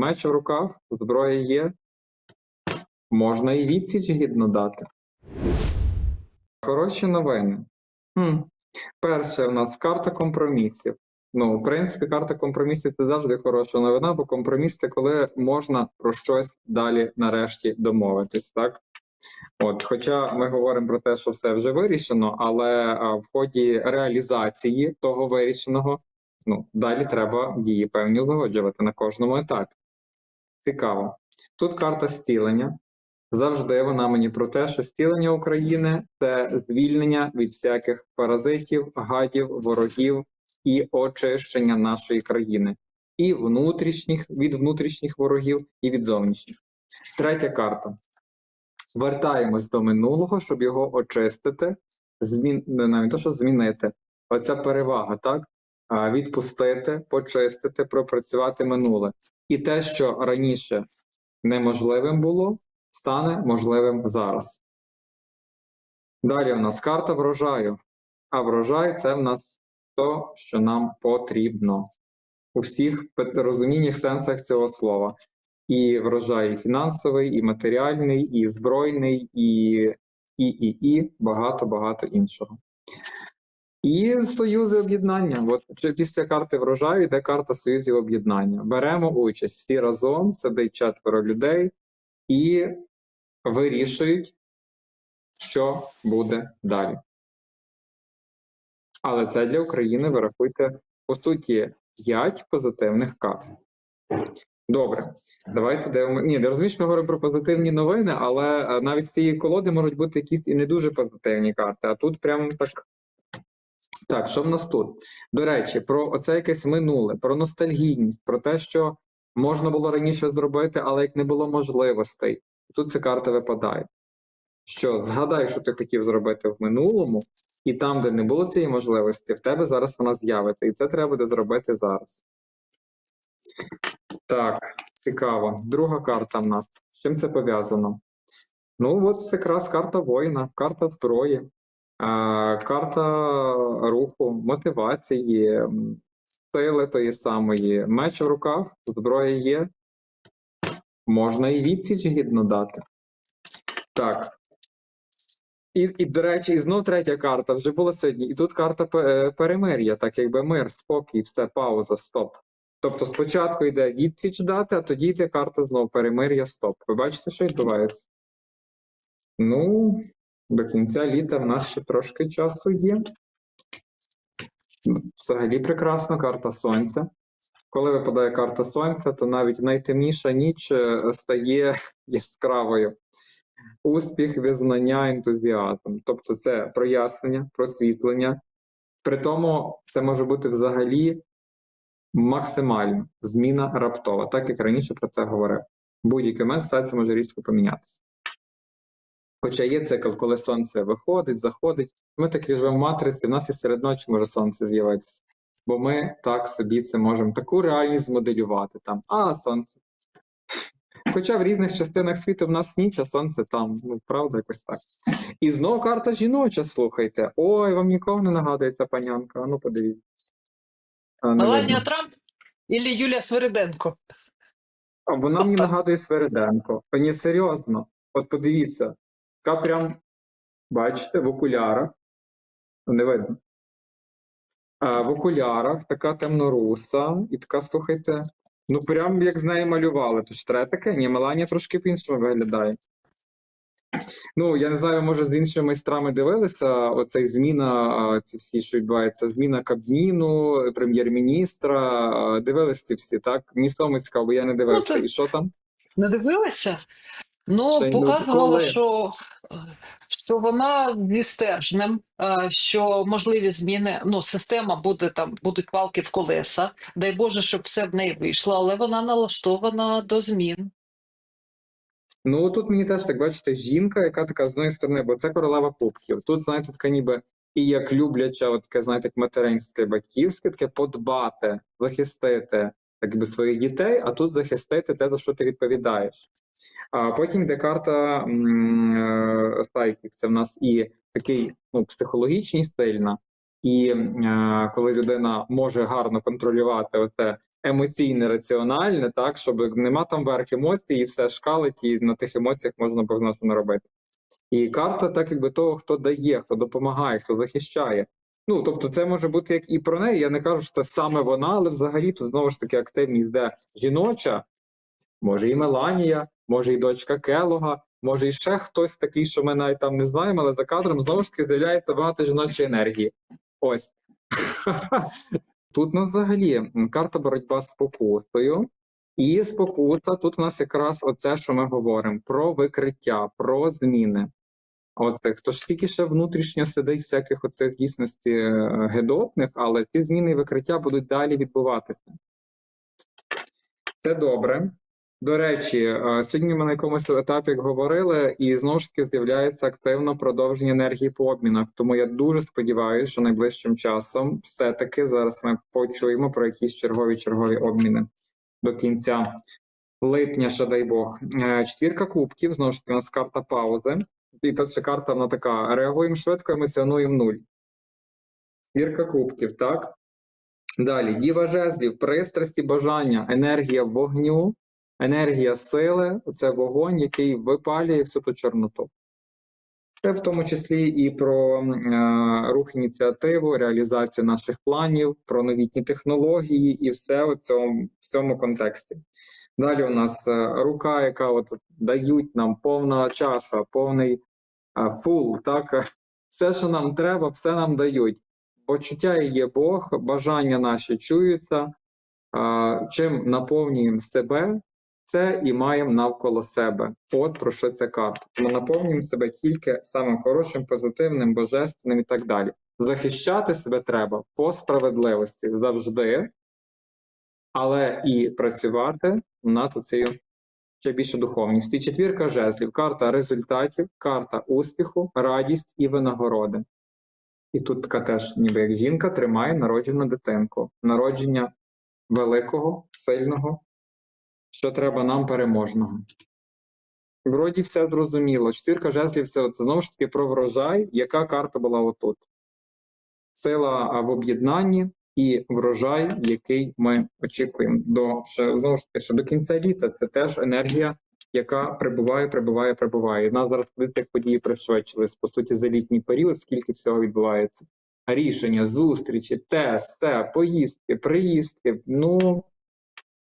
Меч в руках, зброя є. Можна і відсіч гідно дати. Хороші новини. Хм. Перше, у нас карта компромісів. Ну, в принципі, карта компромісів це завжди хороша новина, бо компроміс це коли можна про щось далі нарешті домовитись, так? От, хоча ми говоримо про те, що все вже вирішено, але а, в ході реалізації того вирішеного, ну, далі треба дії певні узгоджувати на кожному етапі. Цікаво. Тут карта стілення. Завжди вона мені про те, що стілення України це звільнення від всяких паразитів, гадів, ворогів і очищення нашої країни, і внутрішніх від внутрішніх ворогів, і від зовнішніх. Третя карта. Вертаємось до минулого, щоб його очистити, змін... навіть то, що змінити. Оця перевага, так? Відпустити, почистити, пропрацювати минуле. І те, що раніше неможливим було, стане можливим зараз. Далі в нас карта врожаю. А врожай це в нас то, що нам потрібно у всіх розуміннях сенсах цього слова. І врожай і фінансовий, і матеріальний, і збройний, і, і, і, і багато-багато іншого. І союзи об'єднання. От чи після карти врожаю йде карта союзів об'єднання. Беремо участь всі разом, сидить четверо людей і вирішують, що буде далі. Але це для України ви по суті, 5 позитивних карт. Добре, давайте дивимо. Ні, я розумію, що ми говоримо про позитивні новини, але е, навіть з цієї колоди можуть бути якісь і не дуже позитивні карти. А тут прямо так. Так, що в нас тут? До речі, про оце якесь минуле, про ностальгійність, про те, що можна було раніше зробити, але як не було можливостей. Тут ця карта випадає. Що згадай, що ти хотів зробити в минулому, і там, де не було цієї можливості, в тебе зараз вона з'явиться. І це треба буде зробити зараз. Так, цікаво. Друга карта в нас. З чим це пов'язано? Ну, от якраз карта воїна, карта зброї, карта руху, мотивації, сили тої самої. Меч в руках, зброя є. Можна і відсіч гідно дати. Так. І, і, до речі, і знов третя карта вже була сьогодні. І тут карта е, перемир'я, так якби мир, спокій, все, пауза, стоп. Тобто спочатку йде відсіч дати, а тоді йде карта знову перемир'я, стоп. Ви бачите, що відбувається? Ну, до кінця літа в нас ще трошки часу є. Взагалі прекрасно, карта сонця. Коли випадає карта сонця, то навіть найтемніша ніч е, стає яскравою. Успіх, визнання, ентузіазм. Тобто це прояснення, просвітлення. При тому це може бути взагалі максимально зміна раптова, так як раніше про це говорив. Будь-який момент ситуація може різко помінятися. Хоча є цикл, коли сонце виходить, заходить. Ми таки живемо в матриці, в нас і серед ночі може сонце з'явитися. Бо ми так собі це можемо таку реальність змоделювати. Там, а, сонце. Хоча в різних частинах світу в нас ніч, а сонце там, ну правда, якось так. І знову карта жіноча, слухайте. Ой, вам нікого не нагадує ця панянка. А ну подивіться. Меланія. Трамп или Юлія Свириденко? А вона мені нагадує Свериденко. Ні, серйозно. От подивіться, така прям, бачите, в окулярах. Не видно. А, в окулярах така темноруса, і така, слухайте, ну прям як з неї малювали. То треба таке? Ні, Меланія трошки по-іншому виглядає. Ну, я не знаю, може, з іншими майстрами дивилися оцей зміна, ці всі, що відбувається, зміна Кабміну, прем'єр-міністра. а, Дивились ці всі, так? Мені саме цікаво, бо я не дивився. це- І що там? Не дивилася? Ну, Ще й не коли. що, що вона зі е, що можливі зміни, ну, система буде там, будуть палки в колеса. Дай Боже, щоб все в неї вийшло, але вона налаштована до змін. Ну тут мені теж так бачите, жінка, яка така з одної сторони, бо це королева кубків. Тут, знаєте, така ніби і як любляча, от таке, знаєте, як материнське, батьківське, таке подбати, захистити так би своїх дітей, а тут захистити те, за що ти відповідаєш. А потім йде карта м, е, Це в нас і такий ну, психологічний сильна, і е, коли людина може гарно контролювати оце емоційне, раціональне, так, щоб нема там верх емоцій, і все шкалить, і на тих емоціях можна багато робити. І карта, так якби того, хто дає, хто допомагає, хто захищає. Ну, тобто, це може бути як і про неї. Я не кажу, що це саме вона, але взагалі тут знову ж таки активність, де жіноча, може і Меланія, може і дочка Келога, може і ще хтось такий, що ми навіть там не знаємо, але за кадром знову ж таки з'являється багато жіночої енергії. Ось. Тут у нас взагалі карта боротьба з спокусою. І спокуса тут у нас якраз оце, що ми говоримо: про викриття, про зміни. Оце, хто ж тільки ще внутрішньо сидить всяких оцих дійсності е, гедотних, але ці зміни і викриття будуть далі відбуватися. Це добре. До речі, е, сьогодні ми на якомусь етапі говорили, і знову ж таки з'являється активно продовження енергії по обмінах. Тому я дуже сподіваюся, що найближчим часом все-таки зараз ми почуємо про якісь чергові чергові обміни до кінця липня, ще дай Бог. Е, Четвірка кубків, знову ж таки, у нас карта паузи. І перша карта вона така: реагуємо швидко, емоціонуємо нуль. Четвірка кубків, так? Далі, діва жезлів, пристрасті, бажання, енергія вогню, енергія сили це вогонь, який випалює всю ту чорноту. Це в тому числі і про е, рух ініціативу, реалізацію наших планів, про новітні технології і все у цьому, в цьому контексті. Далі у нас е, рука, яка от дають нам повна чаша, повний е, фул, так все, що нам треба, все нам дають. Почуття є Бог, бажання наші чуються. Чим наповнюємо себе, це і маємо навколо себе. От про що ця карта. Ми наповнюємо себе тільки самим хорошим, позитивним, божественним і так далі. Захищати себе треба по справедливості завжди, але і працювати над цією ще більше духовністю. І четвірка жезлів, карта результатів, карта успіху, радість і винагороди. І тут така теж, ніби як жінка, тримає народжену дитинку, народження великого, сильного, що треба нам переможного. Вроді все зрозуміло. Четвірка жезлів це знову ж таки про врожай, яка карта була отут. Сила в об'єднанні і врожай, який ми очікуємо до ще, знову ж таки, що до кінця літа. Це теж енергія, яка прибуває, прибуває, прибуває. В нас зараз як події пришвидшились, по суті, за літній період, скільки всього відбувається. Рішення, зустрічі, те, поїздки, приїздки. Ну,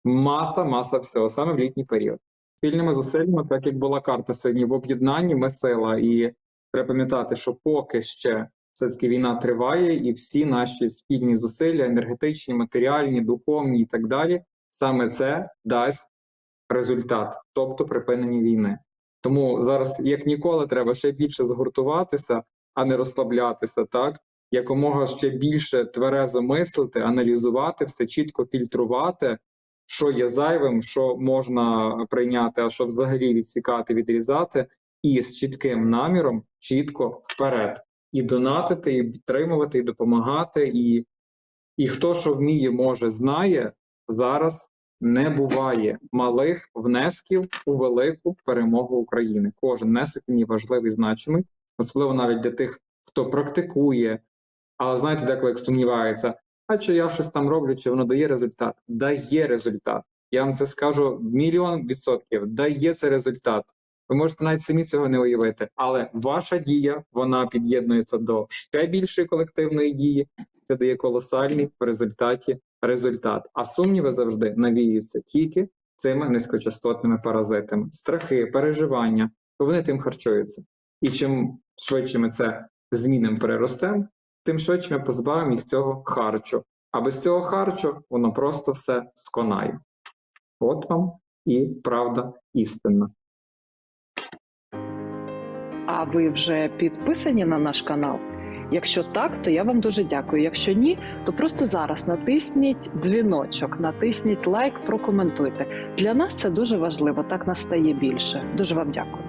маса, маса всього, саме в літній період. Спільними зусиллями, так як була карта сьогодні в об'єднанні, ми сила. І треба пам'ятати, що поки ще все-таки війна триває, і всі наші спільні зусилля, енергетичні, матеріальні, духовні і так далі, саме це дасть результат, тобто припинення війни. Тому зараз, як ніколи, треба ще більше згуртуватися, а не розслаблятися, так? Якомога ще більше тверезо мислити, аналізувати, все чітко фільтрувати, що є зайвим, що можна прийняти, а що взагалі відсікати, відрізати, і з чітким наміром чітко вперед. І донатити, і підтримувати, і допомагати. І, і хто що вміє, може, знає, зараз не буває малих внесків у велику перемогу України. Кожен внесок є важливий, значимий, особливо навіть для тих, хто практикує, але знаєте, деколи як сумнівається, а чи я щось там роблю, чи воно дає результат? Дає результат. Я вам це скажу мільйон відсотків. Дає це результат. Ви можете навіть самі цього не уявити, але ваша дія вона під'єднується до ще більшої колективної дії. Це дає колосальний в результаті результат. А сумніви завжди навіються тільки цими низькочастотними паразитами. Страхи, переживання, вони тим харчуються. І чим швидше ми це змінимо переростемо, тим швидше ми позбавимо їх цього харчу. А без цього харчу воно просто все сконає. От вам і правда істинна. А ви вже підписані на наш канал? Якщо так, то я вам дуже дякую. Якщо ні, то просто зараз натисніть дзвіночок, натисніть лайк, прокоментуйте. Для нас це дуже важливо. Так нас стає більше. Дуже вам дякую.